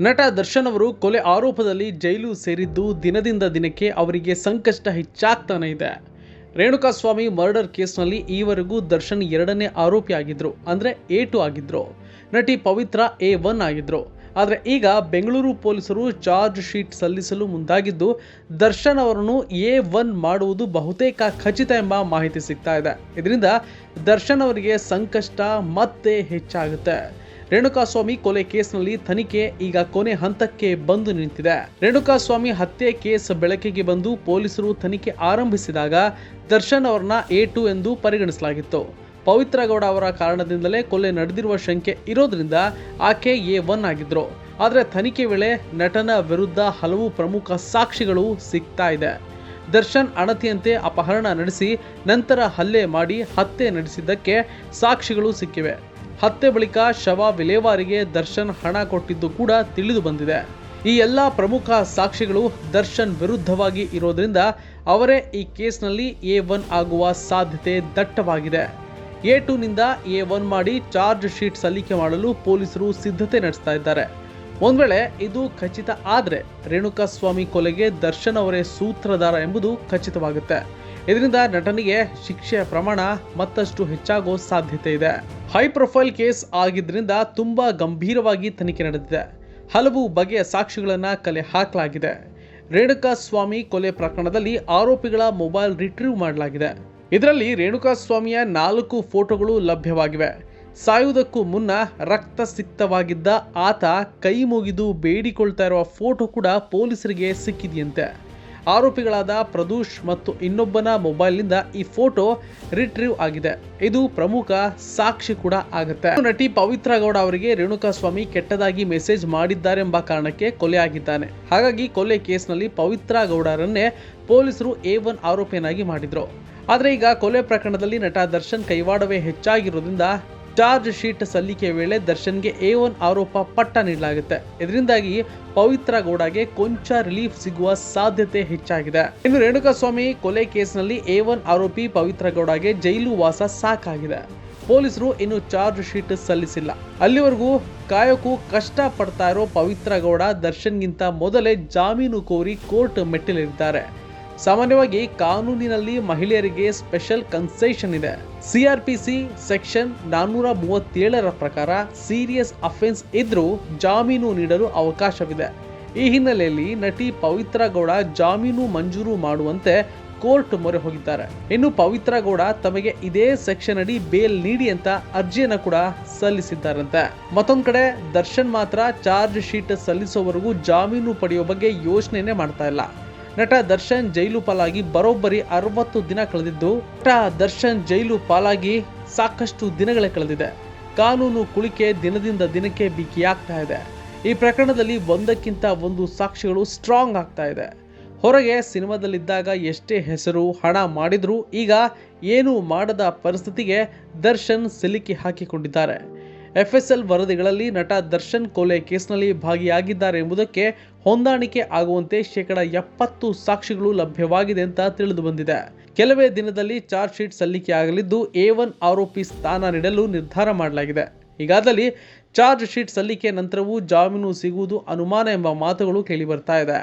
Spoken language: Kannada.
ನಟ ದರ್ಶನ್ ಅವರು ಕೊಲೆ ಆರೋಪದಲ್ಲಿ ಜೈಲು ಸೇರಿದ್ದು ದಿನದಿಂದ ದಿನಕ್ಕೆ ಅವರಿಗೆ ಸಂಕಷ್ಟ ಹೆಚ್ಚಾಗ್ತಾನೆ ಇದೆ. ರೇಣುಕಾಸ್ವಾಮಿ ಮರ್ಡರ್ ಕೇಸ್ನಲ್ಲಿ ಈವರೆಗೂ ದರ್ಶನ್ ಎರಡನೇ ಆರೋಪಿ ಆಗಿದ್ರು, ಅಂದ್ರೆ ಎ ಟು ಆಗಿದ್ರು. ನಟಿ ಪವಿತ್ರ ಎ ಒನ್ ಆಗಿದ್ರು. ಆದರೆ ಈಗ ಬೆಂಗಳೂರು ಪೊಲೀಸರು ಚಾರ್ಜ್ ಶೀಟ್ ಸಲ್ಲಿಸಲು ಮುಂದಾಗಿದ್ದು, ದರ್ಶನ್ ಅವರನ್ನು ಎ ಒನ್ ಮಾಡುವುದು ಬಹುತೇಕ ಖಚಿತ ಎಂಬ ಮಾಹಿತಿ ಸಿಗ್ತಾ ಇದೆ. ಇದರಿಂದ ದರ್ಶನ್ ಅವರಿಗೆ ಸಂಕಷ್ಟ ಮತ್ತೆ ಹೆಚ್ಚಾಗುತ್ತೆ. ರೇಣುಕಾಸ್ವಾಮಿ ಕೊಲೆ ಕೇಸ್ನಲ್ಲಿ ತನಿಖೆ ಈಗ ಕೊನೆ ಹಂತಕ್ಕೆ ಬಂದು ನಿಂತಿದೆ. ರೇಣುಕಾಸ್ವಾಮಿ ಹತ್ಯೆ ಕೇಸ್ ಬೆಳಕಿಗೆ ಬಂದು ಪೊಲೀಸರು ತನಿಖೆ ಆರಂಭಿಸಿದಾಗ ದರ್ಶನ್ ಅವರನ್ನ ಎ ಟು ಎಂದು ಪರಿಗಣಿಸಲಾಗಿತ್ತು. ಪವಿತ್ರಗೌಡ ಅವರ ಕಾರಣದಿಂದಲೇ ಕೊಲೆ ನಡೆದಿರುವ ಶಂಕೆ ಇರೋದ್ರಿಂದ ಆಕೆ ಎ ಒನ್ ಆಗಿದ್ರು. ಆದರೆ ತನಿಖೆ ವೇಳೆ ನಟನ ವಿರುದ್ಧ ಹಲವು ಪ್ರಮುಖ ಸಾಕ್ಷಿಗಳು ಸಿಗ್ತಾ ಇದೆ. ದರ್ಶನ್ ಅಣತಿಯಂತೆ ಅಪಹರಣ ನಡೆಸಿ ನಂತರ ಹಲ್ಲೆ ಮಾಡಿ ಹತ್ಯೆ ನಡೆಸಿದ್ದಕ್ಕೆ ಸಾಕ್ಷಿಗಳು ಸಿಕ್ಕಿವೆ. ಹತ್ಯೆ ಬಳಿಕ ಶವ ವಿಲೇವಾರಿಗೆ ದರ್ಶನ್ ಹಣ ಕೊಟ್ಟಿದ್ದು ಕೂಡ ತಿಳಿದು ಬಂದಿದೆ. ಈ ಎಲ್ಲ ಪ್ರಮುಖ ಸಾಕ್ಷಿಗಳು ದರ್ಶನ್ ವಿರುದ್ಧವಾಗಿ ಇರೋದ್ರಿಂದ ಅವರೇ ಈ ಕೇಸ್ನಲ್ಲಿ ಎ ಒನ್ ಆಗುವ ಸಾಧ್ಯತೆ ದಟ್ಟವಾಗಿದೆ. ಎ ಟೂನಿಂದ ಎ ಒನ್ ಮಾಡಿ ಚಾರ್ಜ್ ಶೀಟ್ ಸಲ್ಲಿಕೆ ಮಾಡಲು ಪೊಲೀಸರು ಸಿದ್ಧತೆ ನಡೆಸ್ತಾ ಇದ್ದಾರೆ. ಒಂದು ವೇಳೆ ಇದು ಖಚಿತ ಆದರೆ ರೇಣುಕಾಸ್ವಾಮಿ ಕೊಲೆಗೆ ದರ್ಶನ್ ಅವರೇ ಸೂತ್ರಧಾರ ಎಂಬುದು ಖಚಿತವಾಗುತ್ತೆ. ಇದರಿಂದ ನಟನಿಗೆ ಶಿಕ್ಷೆಯ ಪ್ರಮಾಣ ಮತ್ತಷ್ಟು ಹೆಚ್ಚಾಗೋ ಸಾಧ್ಯತೆ ಇದೆ. ಹೈ ಪ್ರೊಫೈಲ್ ಕೇಸ್ ಆಗಿದ್ದರಿಂದ ತುಂಬ ಗಂಭೀರವಾಗಿ ತನಿಖೆ ನಡೆದಿದೆ. ಹಲವು ಬಗೆಯ ಸಾಕ್ಷಿಗಳನ್ನು ಕಲೆ ಹಾಕಲಾಗಿದೆ. ರೇಣುಕಾ ಸ್ವಾಮಿ ಕೊಲೆ ಪ್ರಕರಣದಲ್ಲಿ ಆರೋಪಿಗಳ ಮೊಬೈಲ್ ರಿಟ್ರೀವ್ ಮಾಡಲಾಗಿದೆ. ಇದರಲ್ಲಿ ರೇಣುಕಾ ಸ್ವಾಮಿಯ ನಾಲ್ಕು ಫೋಟೋಗಳು ಲಭ್ಯವಾಗಿವೆ. ಸಾಯುವುದಕ್ಕೂ ಮುನ್ನ ರಕ್ತ ಸಿಕ್ತವಾಗಿದ್ದ ಆತ ಕೈ ಮುಗಿದು ಬೇಡಿಕೊಳ್ತಾ ಇರುವ ಫೋಟೋ ಕೂಡ ಪೊಲೀಸರಿಗೆ ಸಿಕ್ಕಿದೆಯಂತೆ. ಆರೋಪಿಗಳಾದ ಪ್ರದೂಷ್ ಮತ್ತು ಇನ್ನೊಬ್ಬನ ಮೊಬೈಲ್ನಿಂದ ಈ ಫೋಟೋ ರಿಟ್ರೀವ್ ಆಗಿದೆ. ಇದು ಪ್ರಮುಖ ಸಾಕ್ಷಿ ಕೂಡ ಆಗುತ್ತೆ. ನಟಿ ಪವಿತ್ರ ಗೌಡ ಅವರಿಗೆ ರೇಣುಕಾ ಸ್ವಾಮಿ ಕೆಟ್ಟದಾಗಿ ಮೆಸೇಜ್ ಮಾಡಿದ್ದಾರೆಂಬ ಕಾರಣಕ್ಕೆ ಕೊಲೆ ಆಗಿದ್ದಾನೆ. ಹಾಗಾಗಿ ಕೊಲೆ ಕೇಸ್ನಲ್ಲಿ ಪವಿತ್ರ ಗೌಡರನ್ನೇ ಪೊಲೀಸರು ಎ ಒನ್ ಆರೋಪಿಯನ್ನಾಗಿ ಮಾಡಿದ್ರು. ಆದರೆ ಈಗ ಕೊಲೆ ಪ್ರಕರಣದಲ್ಲಿ ನಟ ದರ್ಶನ್ ಕೈವಾಡವೇ ಹೆಚ್ಚಾಗಿರೋದ್ರಿಂದ ಚಾರ್ಜ್ ಶೀಟ್ ಸಲ್ಲಿಕೆ ವೇಳೆ ದರ್ಶನ್ಗೆ ಎ ಒನ್ ಆರೋಪ ಪಟ್ಟ ನೀಡಲಾಗುತ್ತೆ. ಇದರಿಂದಾಗಿ ಪವಿತ್ರ ಗೌಡಗೆ ಕೊಂಚ ರಿಲೀಫ್ ಸಿಗುವ ಸಾಧ್ಯತೆ ಹೆಚ್ಚಾಗಿದೆ. ಇನ್ನು ರೇಣುಕಾಸ್ವಾಮಿ ಕೊಲೆ ಕೇಸ್ನಲ್ಲಿ ಎ ಒನ್ ಆರೋಪಿ ಪವಿತ್ರ ಗೌಡಗೆ ಜೈಲು ವಾಸ ಸಾಕಾಗಿದೆ. ಪೊಲೀಸರು ಇನ್ನು ಚಾರ್ಜ್ ಶೀಟ್ ಸಲ್ಲಿಸಿಲ್ಲ. ಅಲ್ಲಿವರೆಗೂ ಕಾಯಕ್ಕೂ ಕಷ್ಟ ಪಡ್ತಾ ಇರೋ ಪವಿತ್ರ ಗೌಡ ದರ್ಶನ್ಗಿಂತ ಮೊದಲೇ ಜಾಮೀನು ಕೋರಿ ಕೋರ್ಟ್ ಮೆಟ್ಟಿಲಿದ್ದಾರೆ ಸಾಮಾನ್ಯವಾಗಿ ಕಾನೂನಿನಲ್ಲಿ ಮಹಿಳೆಯರಿಗೆ ಸ್ಪೆಷಲ್ ಕನ್ಸೆಷನ್ ಇದೆ. ಸಿಆರ್ಪಿಸಿ ಸೆಕ್ಷನ್ ನಾನ್ನೂರ ಮೂವತ್ತೇಳರ ಪ್ರಕಾರ ಸೀರಿಯಸ್ ಅಫೆನ್ಸ್ ಇದ್ರೂ ಜಾಮೀನು ನೀಡಲು ಅವಕಾಶವಿದೆ. ಈ ಹಿನ್ನೆಲೆಯಲ್ಲಿ ನಟಿ ಪವಿತ್ರ ಗೌಡ ಜಾಮೀನು ಮಂಜೂರು ಮಾಡುವಂತೆ ಕೋರ್ಟ್ ಮೊರೆ ಹೋಗಿದ್ದಾರೆ. ಇನ್ನು ಪವಿತ್ರ ಗೌಡ ತಮಗೆ ಇದೇ ಸೆಕ್ಷನ್ ಅಡಿ ಬೇಲ್ ನೀಡಿ ಅಂತ ಅರ್ಜಿಯನ್ನ ಕೂಡ ಸಲ್ಲಿಸಿದ್ದಾರಂತೆ. ಮತ್ತೊಂದ್ ಕಡೆ ದರ್ಶನ್ ಮಾತ್ರ ಚಾರ್ಜ್ ಶೀಟ್ ಸಲ್ಲಿಸುವವರೆಗೂ ಜಾಮೀನು ಪಡೆಯುವ ಬಗ್ಗೆ ಯೋಚನೆನೇ ಮಾಡ್ತಾ ಇಲ್ಲ. ನಟ ದರ್ಶನ್ ಜೈಲು ಪಾಲಾಗಿ ಬರೋಬ್ಬರಿ ಅರವತ್ತು ದಿನ ಕಳೆದಿದ್ದು, ನಟ ದರ್ಶನ್ ಜೈಲು ಪಾಲಾಗಿ ಸಾಕಷ್ಟು ದಿನಗಳೇ ಕಳೆದಿದೆ. ಕಾನೂನು ಕುಳಿಕೆ ದಿನದಿಂದ ದಿನಕ್ಕೆ ಬಿಗಿಯಾಗ್ತಾ ಇದೆ. ಈ ಪ್ರಕರಣದಲ್ಲಿ ಒಂದಕ್ಕಿಂತ ಒಂದು ಸಾಕ್ಷಿಗಳು ಸ್ಟ್ರಾಂಗ್ ಆಗ್ತಾ ಇದೆ. ಹೊರಗೆ ಸಿನಿಮಾದಲ್ಲಿದ್ದಾಗ ಎಷ್ಟೇ ಹೆಸರು ಹಣ ಮಾಡಿದ್ರೂ ಈಗ ಏನು ಮಾಡದ ಪರಿಸ್ಥಿತಿಗೆ ದರ್ಶನ್ ಸಿಲುಕಿ ಹಾಕಿಕೊಂಡಿದ್ದಾರೆ. ಎಫ್ ಎಸ್ ಎಲ್ ವರದಿಗಳಲ್ಲಿ ನಟ ದರ್ಶನ್ ಕೊಲೆ ಕೇಸ್ನಲ್ಲಿ ಭಾಗಿಯಾಗಿದ್ದಾರೆ ಎಂಬುದಕ್ಕೆ ಹೊಂದಾಣಿಕೆ ಆಗುವಂತೆ ಶೇಕಡ ಎಪ್ಪತ್ತು ಸಾಕ್ಷಿಗಳು ಲಭ್ಯವಾಗಿದೆ ಅಂತ ತಿಳಿದು ಬಂದಿದೆ. ಕೆಲವೇ ದಿನದಲ್ಲಿ ಚಾರ್ಜ್ ಶೀಟ್ ಸಲ್ಲಿಕೆಯಾಗಲಿದ್ದು ಎ ಒನ್ ಆರೋಪಿ ಸ್ಥಾನ ನೀಡಲು ನಿರ್ಧಾರ ಮಾಡಲಾಗಿದೆ. ಹೀಗಾದಲ್ಲಿ ಚಾರ್ಜ್ ಶೀಟ್ ಸಲ್ಲಿಕೆ ನಂತರವೂ ಜಾಮೀನು ಸಿಗುವುದು ಅನುಮಾನ ಎಂಬ ಮಾತುಗಳು ಕೇಳಿಬರ್ತಾ ಇದೆ.